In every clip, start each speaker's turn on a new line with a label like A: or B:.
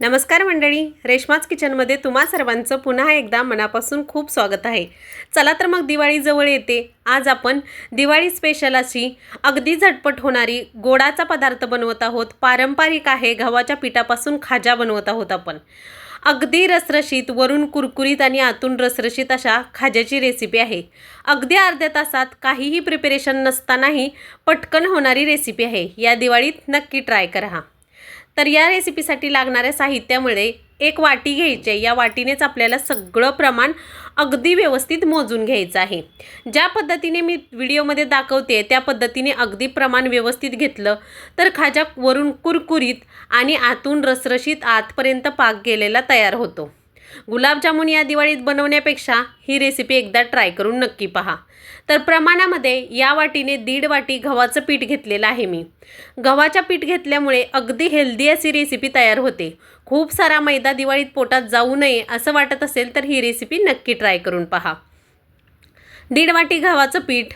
A: नमस्कार मंडळी रेश्माच किचनमध्ये तुम्हा सर्वांचं पुन्हा एकदा मनापासून खूप स्वागत आहे. चला तर मग दिवाळी जवळ येते. आज आपण दिवाळी स्पेशल अशी अगदी झटपट होणारी गोडाचा पदार्थ बनवत आहोत. पारंपरिक आहे गव्हाच्या पिठापासून खाजा बनवत आहोत आपण. अगदी रसरशीत वरून कुरकुरीत आणि आतून रसरशीत अशा खाज्याची रेसिपी आहे. अगदी अर्ध्या तासात काहीही प्रिपरेशन नसतानाही पटकन होणारी रेसिपी आहे. या दिवाळीत नक्की ट्राय करा. तर या रेसिपीसाठी लागणाऱ्या साहित्यामुळे एक वाटी घ्यायची आहे. या वाटीनेच आपल्याला सगळं प्रमाण अगदी व्यवस्थित मोजून घ्यायचं आहे. ज्या पद्धतीने मी व्हिडिओमध्ये दाखवते त्या पद्धतीने अगदी प्रमाण व्यवस्थित घेतलं तर खाजा वरून कुरकुरीत आणि आतून रसरशीत आतपर्यंत पाक गेलेला तयार होतो. गुलाबजामुन या दिवाळीत बनवण्यापेक्षा ही रेसिपी एकदा ट्राय करून नक्की पहा. तर प्रमाणामध्ये या वाटीने दीड वाटी गव्हाचं पीठ घेतलेलं आहे मी. गव्हाच्या पीठ घेतल्यामुळे अगदी हेल्दी अशी रेसिपी तयार होते. खूप सारा मैदा दिवाळीत पोटात जाऊ नये असं वाटत असेल तर ही रेसिपी नक्की ट्राय करून पहा. दीड वाटी गव्हाचं पीठ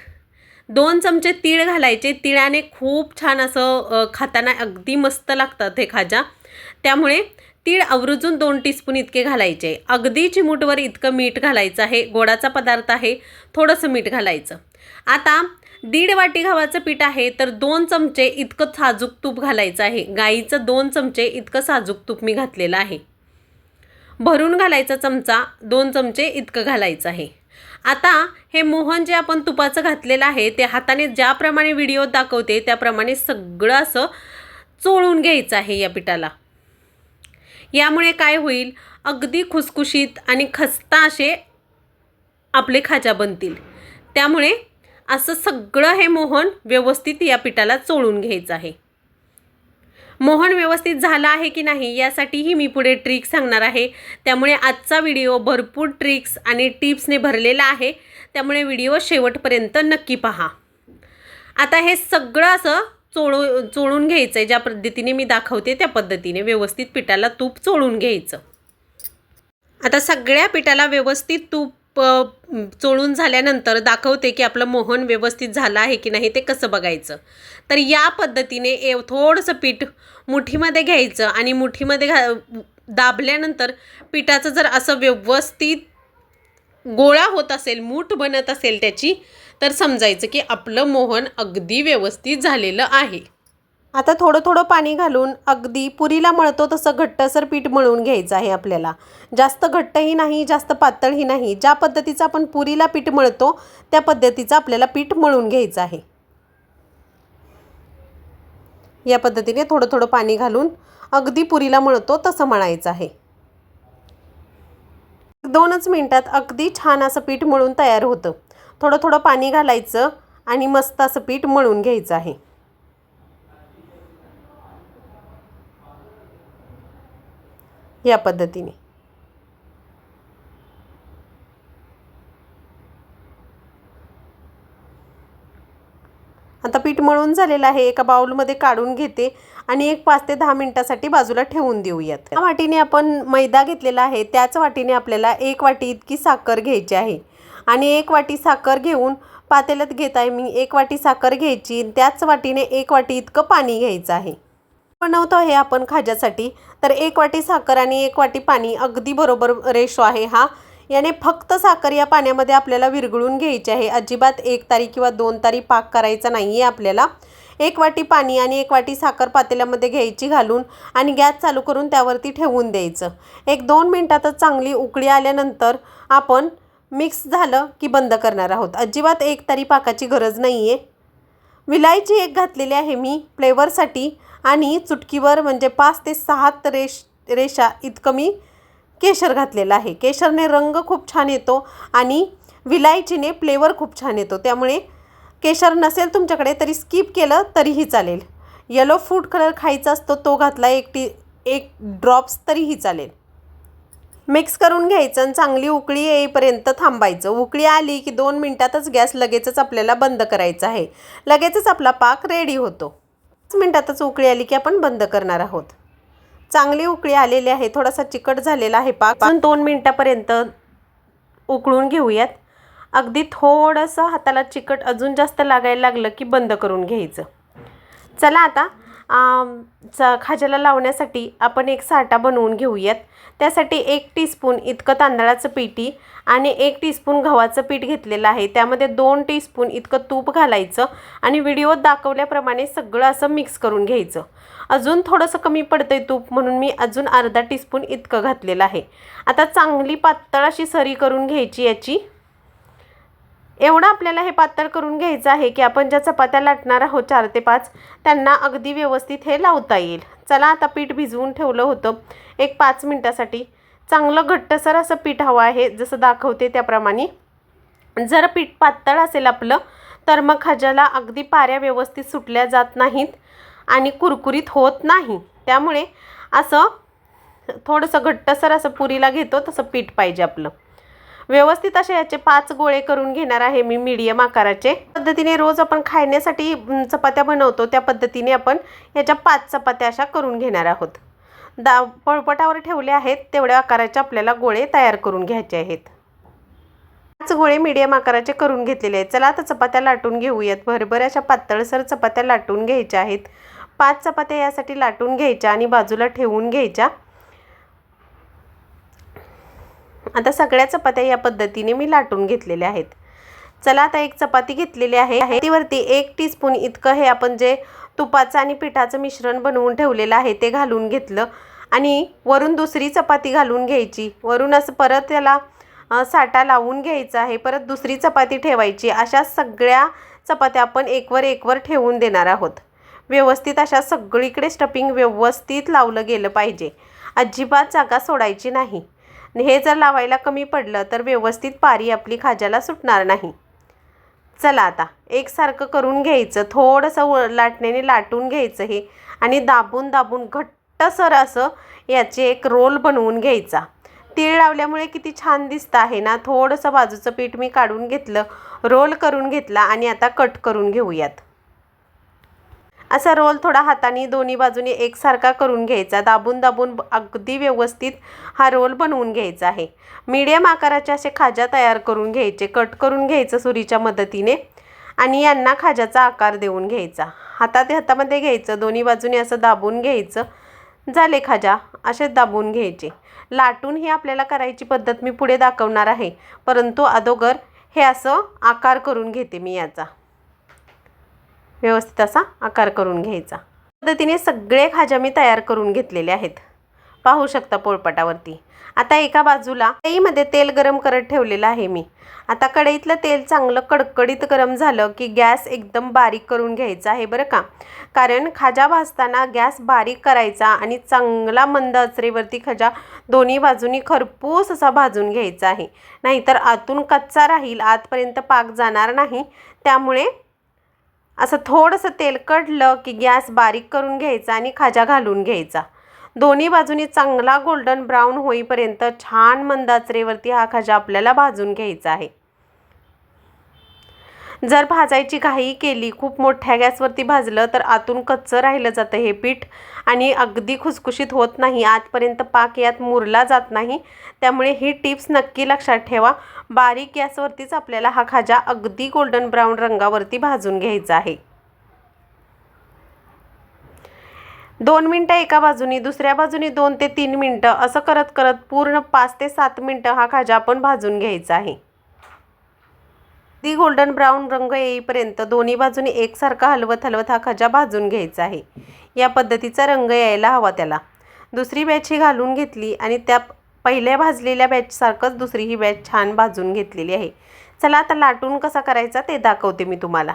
A: दोन चमचे तीळ घालायचे. तिळाने खूप छान असं खाताना अगदी मस्त लागतात हे खाजा. त्यामुळे तीळ आवर्जून दोन टीस्पून इतके घालायचे. अगदी चिमूटवर इतकं मीठ घालायचं आहे. गोडाचा पदार्थ आहे. थोडंसं मीठ घालायचं. आता दीड वाटी गव्हाचं पीठ आहे तर दोन चमचे इतकं साजूक तूप घालायचं आहे. गाईचं दोन चमचे इतकं साजूक तूप मी घातलेलं आहे. भरून घालायचा चमचा दोन चमचे इतकं घालायचं आहे. आता हे मोहन जे आपण तुपाचं घातलेलं आहे ते हाताने ज्याप्रमाणे व्हिडिओ दाखवते त्याप्रमाणे सगळं असं चोळून घ्यायचं आहे या पिठाला. यामुळे काय होईल? अगदी खुसखुशीत आणि खस्ता असे आपले खाजा बनतील. त्यामुळे असं सगळं हे मोहन व्यवस्थित या पिठाला चोळून घ्यायचं आहे. मोहन व्यवस्थित झाला आहे की नाही यासाठीही मी पुढे ट्रिक्स सांगणार आहे. त्यामुळे आजचा व्हिडिओ भरपूर ट्रिक्स आणि टिप्सने भरलेला आहे. त्यामुळे व्हिडिओ शेवटपर्यंत नक्की पहा. आता हे सगळं असं चोळू चोळून घ्यायचं आहे ज्या पद्धतीने मी दाखवते त्या पद्धतीने व्यवस्थित पिठाला तूप चोळून घ्यायचं. आता सगळ्या पिठाला व्यवस्थित तूप चोळून झाल्यानंतर दाखवते की आपलं मोहन व्यवस्थित झालं आहे की नाही ते कसं बघायचं. तर या पद्धतीने ए थोडंसं पीठ मुठीमध्ये घ्यायचं आणि मुठीमध्ये घा दाबल्यानंतर पिठाचं जर असं व्यवस्थित गोळा होत असेल मूठ बनत असेल त्याची तर समजायचं की आपलं मोहन अगदी व्यवस्थित झालेलं आहे. आता थोडं थोडं पाणी घालून अगदी पुरीला मळतो तसं घट्टसर पीठ मळून घ्यायचं आहे आपल्याला. जास्त घट्टही नाही जास्त पातळही नाही. ज्या पद्धतीचं आपण पुरीला पीठ मळतो त्या पद्धतीचं आपल्याला पीठ मळून घ्यायचं आहे. या पद्धतीने थोडं थोडं पाणी घालून अगदी पुरीला मळतो तसं मळायचं आहे. दोनच मिनटात अगदी छान असं पीठ मळून तयार होतं. थोडं थोडं पाणी घालायचं आणि मस्त असं पीठ मळून घ्यायचं आहे. या पद्धतीने. आता पीठ मळून झालेलं आहे. एका बाउलमध्ये काढून घेते आणि एक पाच ते दहा मिनिटासाठी बाजूला ठेवून देऊयात. त्या वाटीने आपण मैदा घेतलेला आहे. त्याच वाटीने आपल्याला एक वाटी इतकी साखर घ्यायची आहे. आणि एक वाटी साखर घेऊन पातेल्यात घेत आहे. मी एक वाटी साखर घ्यायची. त्याच वाटीने एक वाटी इतकं पाणी घ्यायचं आहे. बनवतो आहे आपण खाज्यासाठी. तर एक वाटी साखर आणि एक वाटी पाणी अगदी बरोबर रेशो आहे हा. याने फक्त साखर या पाण्यामध्ये आपल्याला विरघळून घ्यायची आहे. अजिबात एक तारी किंवा दोन तारी पाक करायचा नाही आहे आपल्याला. एक वाटी पाणी आणि एक वाटी साखर पातेल्यामध्ये घ्यायची घालून आणि गॅस चालू करून त्यावरती ठेवून द्यायचं. एक दोन मिनटातच चांगली उकळी आल्यानंतर आपण मिक्स झालं की बंद करणार आहोत. अजिबात एक तरी पाकाची गरज नाही आहे विलायची एक घातलेली आहे मी फ्लेवरसाठी आणि चुटकीवर म्हणजे पाच ते सहा रेश रेषा इतकं मी केशर घातलेलं आहे. केशरने रंग खूप छान येतो आणि विलायचीने फ्लेवर खूप छान येतो. त्यामुळे केशर नसेल तुमच्याकडे तरी स्किप केलं तरीही चालेल. येलो फूड कलर खायचा असतो तो घातला एक टी एक ड्रॉप्स तरीही चालेल. मिक्स करून घ्यायचं आणि चांगली उकळी येईपर्यंत थांबायचं. उकळी आली की दोन मिनटातच गॅस लगेचच आपल्याला बंद करायचा आहे. लगेचच आपला पाक रेडी होतो. पाच मिनटातच उकळी आली की आपण बंद करणार आहोत. चांगली उकळी आलेली आहे थोडासा चिकट झालेला आहे पाक. पण दोन मिनटापर्यंत उकळून घेऊयात. अगदी थोडंसं हाताला चिकट अजून जास्त लागायला लागलं की बंद करून घ्यायचं. चला आता चा खाज्याला लावण्यासाठी आपण एक साठा बनवून घेऊयात. त्यासाठी एक टीस्पून इतकं तांदळाचं पिठी आणि एक टीस्पून गव्हाचं पीठ घेतलेलं आहे. त्यामध्ये दोन टीस्पून इतकं तूप घालायचं आणि व्हिडिओत दाखवल्याप्रमाणे सगळं असं मिक्स करून घ्यायचं. अजून थोडंसं कमी पडतं आहे तूप म्हणून मी अजून अर्धा टीस्पून इतकं घातलेलं आहे. आता चांगली पातळ अशी सरी करून घ्यायची याची. एवढं आपल्याला हे पातळ करून घ्यायचं आहे की आपण ज्या चपात्या लाटणार आहोत चार ते पाच त्यांना अगदी व्यवस्थित हे लावता येईल. चला आता पीठ भिजवून ठेवलं होतं एक पाच मिनटासाठी. चांगलं घट्टसर असं पीठ हवं आहे जसं दाखवते त्याप्रमाणे. जर पीठ पातळ असेल आपलं तर मग खाज्याला अगदी पाऱ्या व्यवस्थित सुटल्या जात नाहीत आणि कुरकुरीत होत नाही. त्यामुळे असं थोडंसं घट्टसर असं पुरीला घेतो तसं पीठ पाहिजे आपलं. व्यवस्थित असे याचे पाच गोळे करून घेणार आहे मी मीडियम आकाराचे. पद्धतीने रोज आपण खाण्यासाठी चपात्या बनवतो त्या पद्धतीने आपण याच्या पाच चपात्या अशा करून घेणार आहोत. दा पळपटावर ठेवले आहेत तेवढ्या आकाराचे आपल्याला गोळे तयार करून घ्यायचे आहेत. पाच गोळे मीडियम आकाराचे करून घेतलेले आहेत. चला आता चपात्या लाटून घेऊयात. भरभर अशा पातळसर चपात्या लाटून घ्यायच्या आहेत. पाच चपात्या यासाठी लाटून घ्यायच्या आणि बाजूला ठेवून घ्यायच्या. आता सगळ्या चपात्या या पद्धतीने मी लाटून घेतलेल्या आहेत. चला आता एक चपाती घेतलेली आहे. तीवरती एक टीस्पून इतकं हे आपण जे तुपाचं आणि पिठाचं मिश्रण बनवून ठेवलेलं आहे ते घालून घेतलं. आणि वरून दुसरी चपाती घालून घ्यायची. वरून असं परत त्याला साठा लावून घ्यायचा आहे. परत दुसरी चपाती ठेवायची. अशा सगळ्या चपात्या आपण एकवर एकवर ठेवून देणार आहोत. व्यवस्थित अशा सगळीकडे स्टपिंग व्यवस्थित लावलं गेलं पाहिजे. अजिबात जागा सोडायची नाही. आणि हे जर लावायला कमी पडलं तर व्यवस्थित पारी आपली खाज्याला सुटणार नाही. चला आता एकसारखं करून घ्यायचं थोडंसं व लाटण्याने लाटून घ्यायचं हे आणि दाबून दाबून घट्टसर असं याचे एक रोल बनवून घ्यायचा. तीळ लावल्यामुळे किती छान दिसतं आहे ना थोडंसं बाजूचं पीठ मी काढून घेतलं रोल करून घेतला आणि आता कट करून घेऊयात. असा रोल थोडा हाताने दोन्ही बाजूने एकसारखा करून घ्यायचा. दाबून दाबून अगदी व्यवस्थित हा रोल बनवून घ्यायचा आहे. मीडियम आकाराचे असे खाजा तयार करून घ्यायचे. कट करून घ्यायचं सुरीच्या मदतीने आणि यांना खाजाचा आकार देऊन घ्यायचा. हातात हातामध्ये घ्यायचं. दोन्ही बाजूने असं दाबून घ्यायचं. झाले खाजा. असे दाबून घ्यायचे. लाटून ही आपल्याला करायची पद्धत मी पुढे दाखवणार आहे. परंतु अगोदर हे असं आकार करून घेते मी याचा. व्यवस्थित असा आकार करून घ्यायचा. पद्धतीने सगळे खाज्या मी तयार करून घेतलेले आहेत. पाहू शकता पोळपाटावरती. आता एका बाजूला कढईमध्ये तेल गरम करत ठेवलेलं आहे मी. आता कढईतलं तेल चांगलं कडकडीत गरम झालं की गॅस एकदम बारीक करून घ्यायचा आहे बरं का? कारण खाजा भाजताना गॅस बारीक करायचा आणि चांगला मंद आचरेवरती खजा दोन्ही बाजूनी खरपूस असा भाजून घ्यायचा आहे. नाहीतर आतून कच्चा राहील आतपर्यंत पाक जाणार नाही. त्यामुळे असं थोडंसं तेल कढलं की गॅस बारीक करून घ्यायचा आणि खाजा घालून घ्यायचा. दोन्ही बाजूनी चांगला गोल्डन ब्राऊन होईपर्यंत छान मंदाचरेवरती हा खाजा आपल्याला भाजून घ्यायचा आहे. जर भाजायची घाई केली खूप मोठ्या गॅसवरती भाजलं तर आतून कच्चं राहिलं जातं हे पीठ. आणि अगदी खुसखुशीत होत नाही आतपर्यंत पाक यात मुरला जात नाही. त्यामुळे ही टिप्स नक्की लक्षात ठेवा. बारीक गॅसवरतीच आपल्याला हा खाजा अगदी गोल्डन ब्राऊन रंगावरती भाजून घ्यायचा आहे. दोन मिनटं एका बाजूनी दुसऱ्या बाजूनी दोन ते तीन मिनटं असं करत करत पूर्ण पाच ते सात मिनटं हा खाजा आपण भाजून घ्यायचा आहे. अगदी गोल्डन ब्राऊन रंग येईपर्यंत दोन्ही बाजूनी एकसारखा हलवत हलवत हा खजा भाजून घ्यायचा आहे. या पद्धतीचा रंग यायला हवा त्याला. दुसरी बॅच ही घालून घेतली आणि त्या पहिल्या भाजलेल्या बॅचसारखंच दुसरी ही बॅच छान भाजून घेतलेली आहे. चला आता लाटून कसा करायचा ते दाखवते मी तुम्हाला.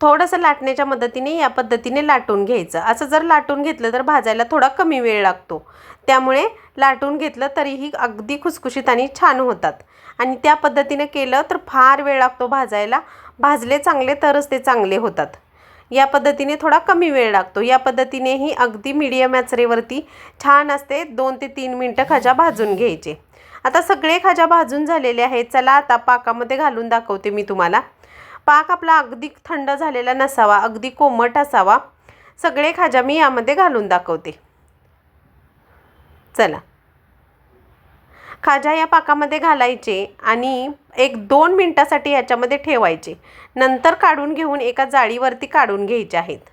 A: थोडंसं लाटण्याच्या मदतीने या पद्धतीने लाटून घ्यायचं. असं जर लाटून घेतलं तर भाजायला थोडा कमी वेळ लागतो. त्यामुळे लाटून घेतलं तरीही अगदी खुसखुशीत आणि छान होतात. आणि त्या पद्धतीने केलं तर फार वेळ लागतो भाजायला. भाजले चांगले तरच ते चांगले होतात. या पद्धतीने थोडा कमी वेळ लागतो. या पद्धतीनेही अगदी मीडियम आचरेवरती छान असते दोन ते तीन मिनटं खाजा भाजून घ्यायचे. आता सगळे खाजा भाजून झालेले आहेत. चला आता पाकामध्ये घालून दाखवते मी तुम्हाला. पाक आपला अगदी थंड झालेला नसावा अगदी कोमट असावा. सगळे खाजा मी यामध्ये घालून दाखवते. चला. खाजा या पाकामध्ये घालायचे आणि एक दोन मिनटासाठी याच्यामध्ये ठेवायचे. नंतर काढून घेऊन एका जाळीवरती काढून घ्यायचे आहेत.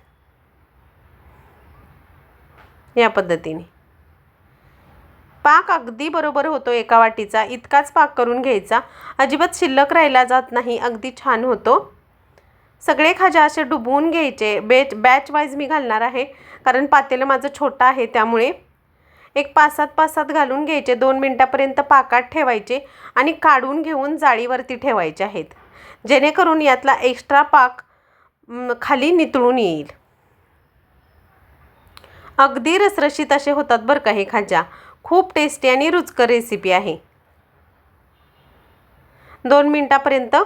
A: या पद्धतीने. पाक अगदी बरोबर होतो एका वाटीचा. इतकाच पाक करून घ्यायचा. अजिबात शिल्लक राहिला जात नाही. अगदी छान होतो. सगळे खाजा असे डुबवून घ्यायचे. बेच बॅच वाईज मी घालणार आहे. कारण पातेलं माझं छोटं आहे त्यामुळे. एक पाच सात पाच सात घालून घ्यायचे. दोन मिनटापर्यंत पाकात ठेवायचे आणि काढून घेऊन जाळीवरती ठेवायचे आहेत. जेणेकरून यातला एक्स्ट्रा पाक खाली नितळून येईल. अगदी रसरशीत असे होतात बरं का हे खाजा. खूप टेस्टी आणि रुचकर रेसिपी आहे. दोन मिनटापर्यंत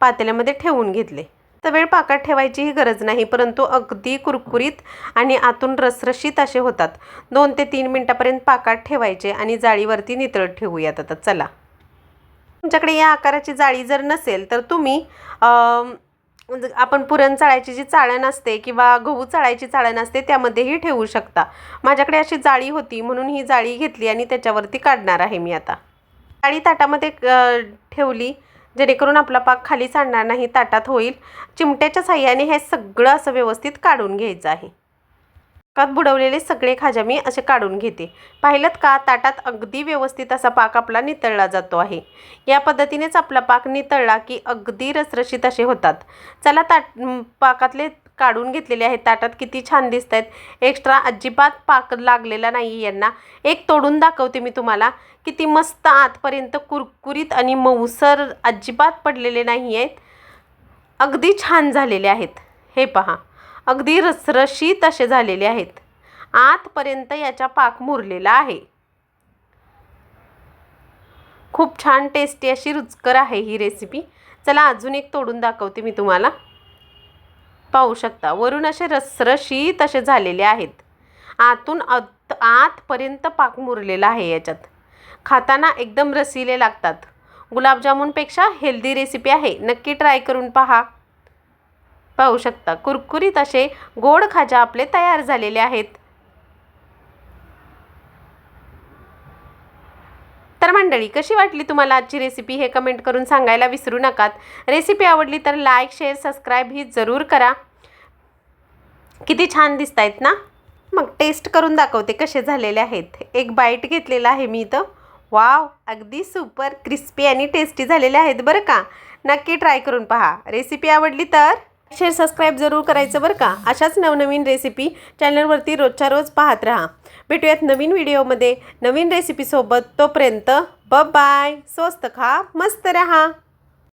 A: पातेल्यामध्ये ठेवून घेतले. तर वेळ पाकात ठेवायचीही गरज नाही परंतु अगदी कुरकुरीत आणि आतून रसरशीत असे होतात. दोन ते तीन मिनटापर्यंत पाकात ठेवायचे आणि जाळीवरती नितळत ठेवूयात. आता चला. तुमच्याकडे या आकाराची जाळी जर नसेल तर तुम्ही म्हणजे आपण पुरण चाळायची जी चाळण असते किंवा गहू चाळायची चाळण असते त्यामध्येही ठेवू शकता. माझ्याकडे अशी जाळी होती म्हणून ही जाळी घेतली आणि त्याच्यावरती काढणार आहे मी आता. जाळी ताटामध्ये ठेवली जेणेकरून आपला पाक खाली सांडणार नाही ताटात होईल. चिमट्याच्या साह्याने हे सगळं असं व्यवस्थित काढून घ्यायचं आहे. पाकात बुडवलेले सगळे खाजा मी असे काढून घेते. पाहिलं का ताटात अगदी व्यवस्थित असा पाक आपला नितळला जातो आहे. या पद्धतीनेच आपला पाक नितळला की अगदी रसरशीत असे होतात. चला ताट पाकातले काढून घेतलेले आहेत. ताटात किती छान दिसत आहेत एक्स्ट्रा अजिबात पाक लागलेला नाही यांना. एक तोडून दाखवते मी तुम्हाला. किती मस्त आतपर्यंत कुरकुरीत आणि मऊसर अजिबात पडलेले नाही आहेत अगदी छान झालेले आहेत. हे पहा. अगदी रसरशीत असे झालेले आहेत. आतपर्यंत याचा पाक मुरलेला आहे. खूप छान टेस्टी अशी रुचकर आहे ही रेसिपी चला अजून एक तोडून दाखवते मी तुम्हाला. पाहू शकता वरून असे रसरशीत असे झालेले आहेत. आतून आत आतपर्यंत पाक मुरलेला आहे याच्यात. खाताना एकदम रसिले लागतात. गुलाबजामुनपेक्षा हेल्दी रेसिपी आहे. नक्की ट्राय करून पहा. पाहू शकता. कुरकुरीत असे गोड खाजा आपले तयार झालेले आहेत. तर मंडळी कशी वाटली तुम्हाला आजची रेसिपी हे कमेंट करून सांगायला विसरू नकात. रेसिपी आवडली तर लाईक शेअर सबस्क्राईब ही जरूर करा. किती छान दिसत आहेत ना? मग टेस्ट करून दाखवते कसे झालेले आहेत. एक बाईट घेतलेला आहे मी इथं. वाव अगदी सुपर क्रिस्पी आणि टेस्टी झालेले आहेत बरं का? नक्की ट्राय करून पहा. रेसिपी आवडली तर शेअर सबस्क्राईब जरूर करायचं बरं का? अशाच नवनवीन रेसिपी चॅनलवरती रोजच्या रोज पाहत राहा. भेटूयात नवीन व्हिडिओमध्ये नवीन रेसिपीसोबत तोपर्यंत ब बाय स्वस्त खा मस्त रहा.